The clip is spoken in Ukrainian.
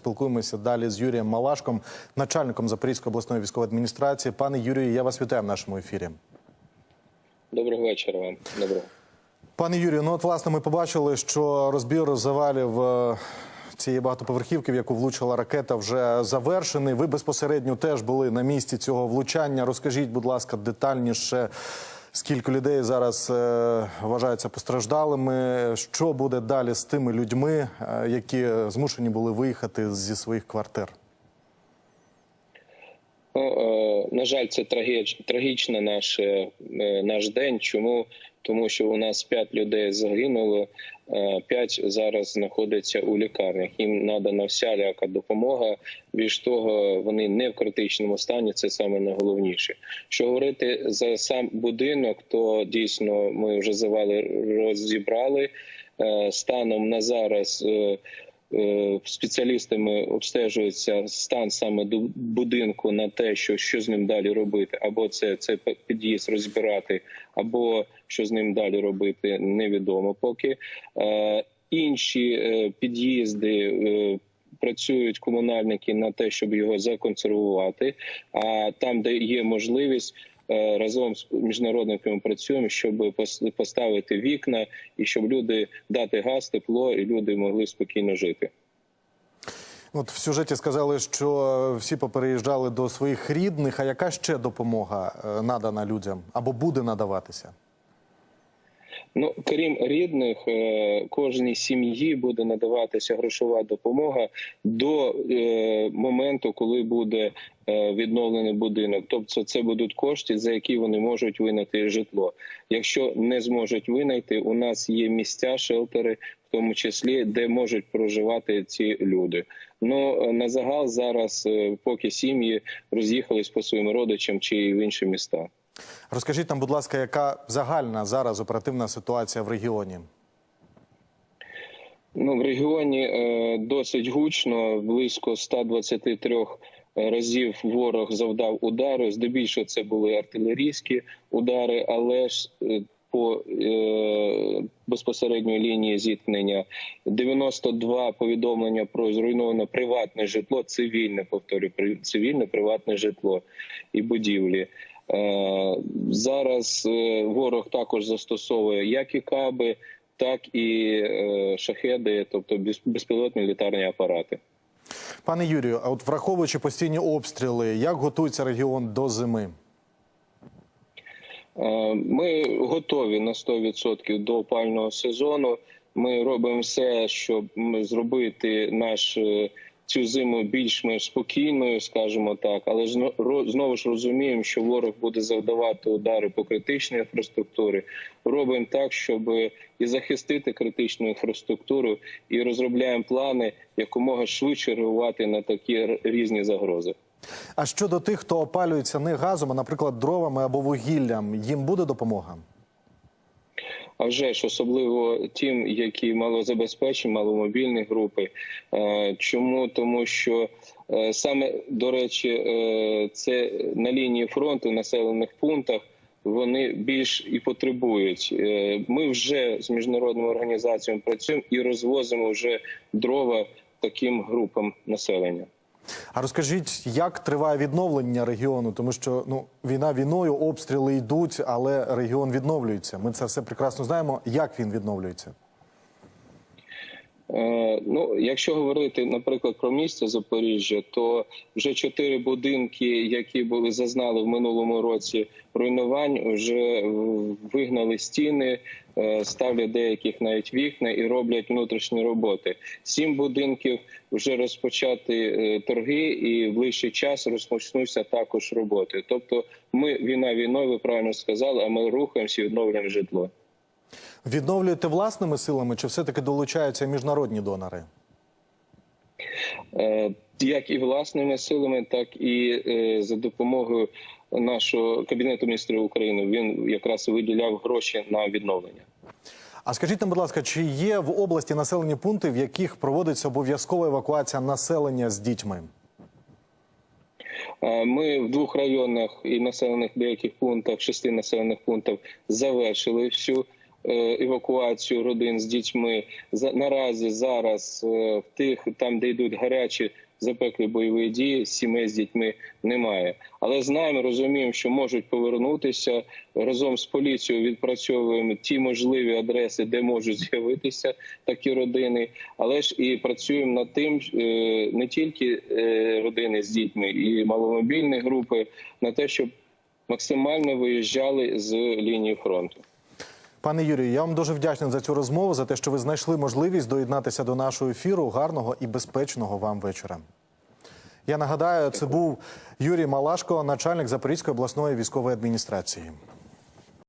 поспілкуємося далі з Юрієм Малашком, начальником Запорізької обласної військової адміністрації. Пане Юрію, я вас вітаю в нашому ефірі. Доброго вечора вам. Доброго. Пане Юрію, ну от власне ми побачили, що розбір завалів е, цієї багатоповерхівки, в яку влучила ракета, вже завершений. Ви безпосередньо теж були на місці цього влучання. Розкажіть, будь ласка, детальніше, скільки людей зараз е, вважаються постраждалими. Що буде далі з тими людьми, е, які змушені були виїхати зі своїх квартир? Ну, е, на жаль, це трагіч, трагічно наш, наш день. Чому? Тому що у нас п'ять людей загинуло, е, п'ять зараз знаходяться у лікарнях. Їм надана всяляка допомога. Більш того, вони не в критичному стані. Це саме найголовніше. Що говорити за сам будинок, то дійсно ми вже завали розібрали Е, станом на зараз. Е, спеціалістами обстежується стан саме до будинку на те, що що з ним далі робити, або це це під'їзд розбирати, або що з ним далі робити, невідомо поки. Е, Інші е, під'їзди. Працюють комунальники на те, щоб його законсервувати. А там, де є можливість, разом з міжнародниками працюємо, щоб пос- поставити вікна і щоб люди дати газ, тепло, і люди могли спокійно жити. От в сюжеті сказали, що всі попереїжджали до своїх рідних. А яка ще допомога е, надана людям або буде надаватися? Ну, крім рідних, е, кожній сім'ї буде надаватися грошова допомога до е, моменту, коли буде е, відновлений будинок. Тобто, це будуть кошти, за які вони можуть винайти житло. Якщо не зможуть винайти, у нас є місця, шелтери, в тому числі, де можуть проживати ці люди. Ну на загал зараз, поки сім'ї роз'їхались по своїм родичам чи в інші міста. Розкажіть нам, будь ласка, яка загальна зараз оперативна ситуація в регіоні? Ну, в регіоні е, досить гучно, близько 123 разів ворог завдав удари. Здебільшого це були артилерійські удари, але ж е, по е, безпосередньої лінії зіткнення 92 повідомлення про зруйноване приватне житло, цивільне повторюю, при- цивільне приватне житло і будівлі. Е, Зараз е, ворог також застосовує як і каби, так і е, шахеди, тобто без- безпілотні літарні апарати. Пане Юрію, а от враховуючи постійні обстріли, як готується регіон до зими? Ми готові на 100% до опального сезону. Ми робимо все, щоб зробити наш цю зиму більш-менш спокійною, скажімо так. Але знову ж розуміємо, що ворог буде завдавати удари по критичній інфраструктурі. Робимо так, щоб і захистити критичну інфраструктуру, і розробляємо плани якомога швидше реагувати на такі різні загрози. А щодо тих, хто опалюється не газом, а, наприклад, дровами або вугіллям, їм буде допомога? А вже ж особливо тим, які малозабезпечені, маломобільні групи. Е, Чому тому, що е, саме до речі, е, це на лінії фронту в населених пунктах. Вони більш і потребують. Ми вже з міжнародними організаціями працюємо і розвозимо вже дрова таким групам населення. А розкажіть, як триває відновлення регіону? Тому що ну війна війною, обстріли йдуть, але регіон відновлюється. Ми це все прекрасно знаємо. Як він відновлюється? Е, Ну, якщо говорити, наприклад, про місто Запоріжжя, то вже чотири будинки, які були зазнали в минулому році руйнувань, вже вигнали стіни, е, ставлять деяких навіть вікна і роблять внутрішні роботи. Сім будинків вже розпочати е, торги, і в ближчий час розпочнуться також роботи. Тобто, ми війна війною, ви правильно сказали, а ми рухаємося і відновлюємо житло. Відновлюєте власними силами, чи все-таки долучаються міжнародні донори? Е, як і власними силами, так і е, за допомогою нашого кабінету міністрів України. Він якраз виділяв гроші на відновлення. А скажіть нам, будь ласка, чи є в області населені пункти, в яких проводиться обов'язкова евакуація населення з дітьми? Е, Ми в двох районах і населених деяких пунктах, шести населених пунктах завершили всю евакуацію родин з дітьми. Наразі зараз е, в тих, там, де йдуть гарячі запеклі бойові дії, сімей з дітьми немає. Але знаємо, розуміємо, що можуть повернутися разом з поліцією. Відпрацьовуємо ті можливі адреси, де можуть з'явитися такі родини. Але ж і працюємо над тим, е, не тільки е, родини з дітьми, і маломобільні групи, на те, щоб максимально виїжджали з лінії фронту. Пане Юрію, я вам дуже вдячний за цю розмову, за те, що ви знайшли можливість доєднатися до нашого ефіру. Гарного і безпечного вам вечора. Я нагадаю, це був Юрій Малашко, начальник Запорізької обласної військової адміністрації.